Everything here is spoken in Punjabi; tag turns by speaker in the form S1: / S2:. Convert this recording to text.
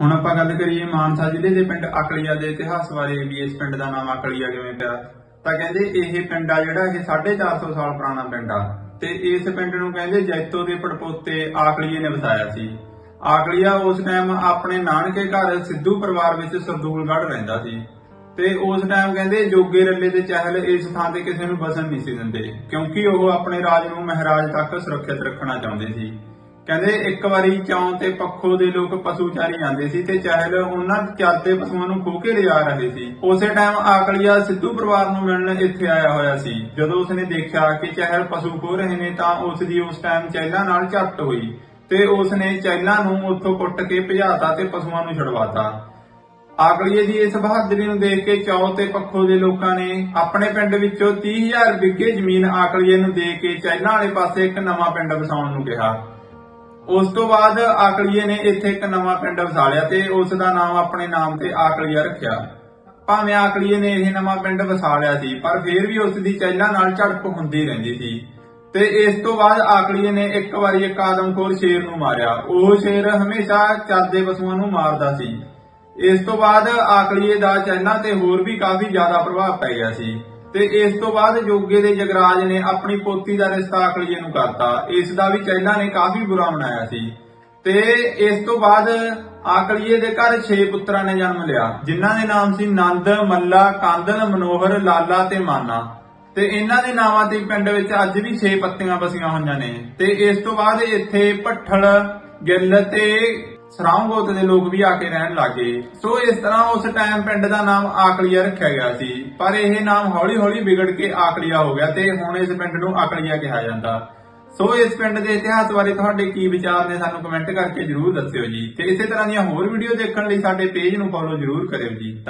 S1: ਹੁਣ ਆਪਾਂ ਗੱਲ ਕਰੀਏ ਮਾਨਸਾ ਜ਼ਿਲ੍ਹੇ ਦੇ ਪਿੰਡ ਅਕਲੀਆ ਦੇ ਇਤਿਹਾਸ ਬਾਰੇ, ਵੀ ਇਸ ਪਿੰਡ ਦਾ ਨਾਮ ਅਕਲੀਆ ਕਿਵੇਂ ਪਿਆ? ਤਾਂ ਕਹਿੰਦੇ ਇਹ ਪਿੰਡ ਆ ਜਿਹੜਾ, ਇਹ 450 ਸਾਲ ਪੁਰਾਣਾ ਪਿੰਡ ਆ। ਤੇ ਇਸ ਪਿੰਡ ਨੂੰ ਕਹਿੰਦੇ ਜੈਤੋ ਦੇ ਪੜਪੋਤੇ ਆਕਲੀਏ ਨੇ ਵਸਾਇਆ ਸੀ। ਆਕਲੀਆ ਉਸ ਟਾਈਮ ਆਪਣੇ ਨਾਨਕੇ ਘਰ ਸਿੱਧੂ ਪਰਿਵਾਰ ਵਿੱਚ ਸਰਦੂਲਗੜ੍ਹ ਰਹਿੰਦਾ ਸੀ। ਤੇ ਉਸ ਟਾਈਮ ਕਹਿੰਦੇ ਜੋਗੇ ਰੱਲੇ ਦੇ ਚਹਿਲ ਇਸ ਥਾਂ ਤੇ ਕਿਸੇ ਨੂੰ ਬਸਣ ਨਹੀਂ ਸੀ ਦਿੰਦੇ, ਕਿਉਂਕਿ ਉਹ ਆਪਣੇ ਰਾਜ ਨੂੰ ਮਹਾਰਾਜ ਤੱਕ ਸੁਰੱਖਿਅਤ ਰੱਖਣਾ ਚਾਹੁੰਦੇ ਸੀ। ਕਹਿੰਦੇ ਇੱਕ ਵਾਰੀ ਚੌਂ ਤੇ ਪੱਖੋ ਦੇ ਲੋਕ ਪਸ਼ੂ ਚਾਰੀ ਜਾਂਦੇ ਸੀ ਤੇ ਚਹਿਲ ਉਹਨਾਂ ਚਰਦੇ ਪਸ਼ੂਆਂ ਨੂੰ ਖੋ ਕੇ ਲਿਜਾ ਰਹੇ ਸੀ। ਉਸੇ ਟਾਈਮ ਆਕਲੀਆ ਸਿੱਧੂ ਪਰਿਵਾਰ ਨੂੰ ਮਿਲਣ ਇੱਥੇ ਆਇਆ ਹੋਇਆ ਸੀ। ਜਦੋਂ ਉਸਨੇ ਦੇਖਿਆ ਕਿ ਚਹਿਲ ਪਸ਼ੂ ਖੋਹ ਰਹੇ ਨੇ ਤਾਂ ਉਸ ਦੀ ਉਸ ਟਾਈਮ ਚਹਿਲਾਂ ਨਾਲ ਝੱਟ ਹੋਈ ਤੇ ਉਸਨੇ ਚਹਿਲਾਂ ਨੂੰ ਉੱਥੋਂ ਕੁੱਟ ਕੇ ਭਜਾਤਾ ਤੇ ਪਸ਼ੂਆਂ ਨੂੰ ਛੁਡਵਾਤਾ। ਆਕਲੀਏ ਦੀ ਇਸ ਬਹਾਦਰੀ ਨੂੰ ਦੇਖ ਕੇ ਚੌ ਤੇ ਪੱਖੋ ਦੇ ਲੋਕਾਂ ਨੇ ਆਪਣੇ ਪਿੰਡ ਵਿੱਚੋਂ 30000 ਵਿਗੇ ਜ਼ਮੀਨ ਆਕਲੀਏ ਨੂੰ ਦੇ ਕੇ ਚੈਨਾ ਵਾਲੇ ਪਾਸੇ ਇੱਕ ਨਵਾਂ ਪਿੰਡ ਵਸਾਉਣ ਨੂੰ ਕਿਹਾ। ਉਸ ਤੋਂ ਬਾਅਦ ਆਕਲੀਏ ਨੇ ਇੱਥੇ ਇੱਕ ਨਵਾਂ ਪਿੰਡ ਵਸਾ ਤੇ ਉਸ ਦਾ ਨਾਮ ਆਪਣੇ ਨਾਮ ਤੇ ਆਕਲੀਆ ਰੱਖਿਆ। ਭਾਵੇਂ ਆਕਲੀਏ ਨੇ ਇਹ ਨਵਾਂ ਪਿੰਡ ਵਸਾ ਲਿਆ ਸੀ, ਪਰ ਫਿਰ ਵੀ ਉਸ ਦੀ ਚੈਨਾ ਨਾਲ ਝੜਪ ਹੁੰਦੀ ਰਹਿੰਦੀ ਸੀ। ਤੇ ਇਸ ਤੋਂ ਬਾਅਦ ਆਕੜੀਏ ਨੇ ਇੱਕ ਵਾਰੀ ਇੱਕ ਆਦਮਖੋਰ ਸ਼ੇਰ ਨੂੰ ਮਾਰਿਆ। ਉਹ ਸ਼ੇਰ ਹਮੇਸ਼ਾ ਚਰਦੇ ਪਸ਼ੂਆਂ ਨੂੰ ਮਾਰਦਾ ਸੀ। ਇਸ ਤੋਂ ਬਾਅਦ ਆਕੜੀਏ ਦਾ ਚੈਨਾ ਤੇ ਹੋਰ ਵੀ ਕਾਫੀ ਜ਼ਿਆਦਾ ਪ੍ਰਭਾਵ ਪੈ ਗਿਆ ਸੀ। ਤੇ ਇਸ ਤੋਂ ਬਾਅਦ ਜੋਗੇ ਦੇ ਜਗਰਾਜ ਨੇ ਆਪਣੀ ਪੋਤੀ ਦਾ ਰਿਸ਼ਤਾ ਆਕਲੀਏ ਨੂੰ ਕਰਤਾ। ਇਸ ਦਾ ਵੀ ਚੈਨਾ ਨੇ ਕਾਫੀ ਬੁਰਾ ਮਨਾਇਆ ਸੀ। ਤੇ ਇਸ ਤੋਂ ਬਾਅਦ ਆਕਲੀਏ ਦੇ ਘਰ 6 ਪੁੱਤਰਾਂ ਨੇ ਜਨਮ ਲਿਆ। ਜਿਨ੍ਹਾਂ ਦੇ ਨਾਮ ਸੀ ਨੰਦ, ਮੱਲਾ, ਕਾਂਦਨ, ਮਨੋਹਰ, ਲਾਲਾ ਤੇ ਮਾਨਾ। ਤੇ ਇਹਨਾਂ ਦੇ ਨਾਵਾਂ ਤੇ ਪਿੰਡ ਵਿੱਚ ਅੱਜ ਵੀ 6 ਪੱਤੀਆਂ ਬਸੀਆਂ ਹੋਈਆਂ ਨੇ। ਤੇ ਇਸ ਤੋਂ ਬਾਅਦ ਇੱਥੇ ਭੱਠਲ, ਗਿੱਲ ਤੇ ਸਰਾਉਂਗੋਤ ਦੇ ਲੋਕ ਵੀ ਆ ਕੇ ਰਹਿਣ ਲੱਗੇ। ਸੋ ਇਸ ਤਰ੍ਹਾਂ ਉਸ ਟਾਈਮ ਪਿੰਡ ਦਾ ਨਾਮ ਆਕਲੀਆ ਰੱਖਿਆ ਗਿਆ ਸੀ। ਪਰ ਇਹ ਨਾਮ ਹੌਲੀ-ਹੌਲੀ ਵਿਗੜ ਕੇ ਆਕਲੀਆ ਹੋ ਗਿਆ ਤੇ ਹੁਣ ਇਸ ਪਿੰਡ ਨੂੰ ਆਕਲੀਆ ਕਿਹਾ ਜਾਂਦਾ। ਸੋ ਇਸ ਪਿੰਡ ਦੇ ਇਤਿਹਾਸ ਬਾਰੇ ਤੁਹਾਡੇ ਕੀ ਵਿਚਾਰ ਨੇ ਸਾਨੂੰ ਕਮੈਂਟ ਕਰਕੇ ਜਰੂਰ ਦੱਸਿਓ ਜੀ। ਤੇ ਇਸੇ ਤਰ੍ਹਾਂ ਦੀਆਂ ਹੋਰ ਵੀਡੀਓ ਦੇਖਣ ਲਈ ਸਾਡੇ ਪੇਜ ਨੂੰ ਫੋਲੋ ਜਰੂਰ ਕਰਿਓ ਜੀ।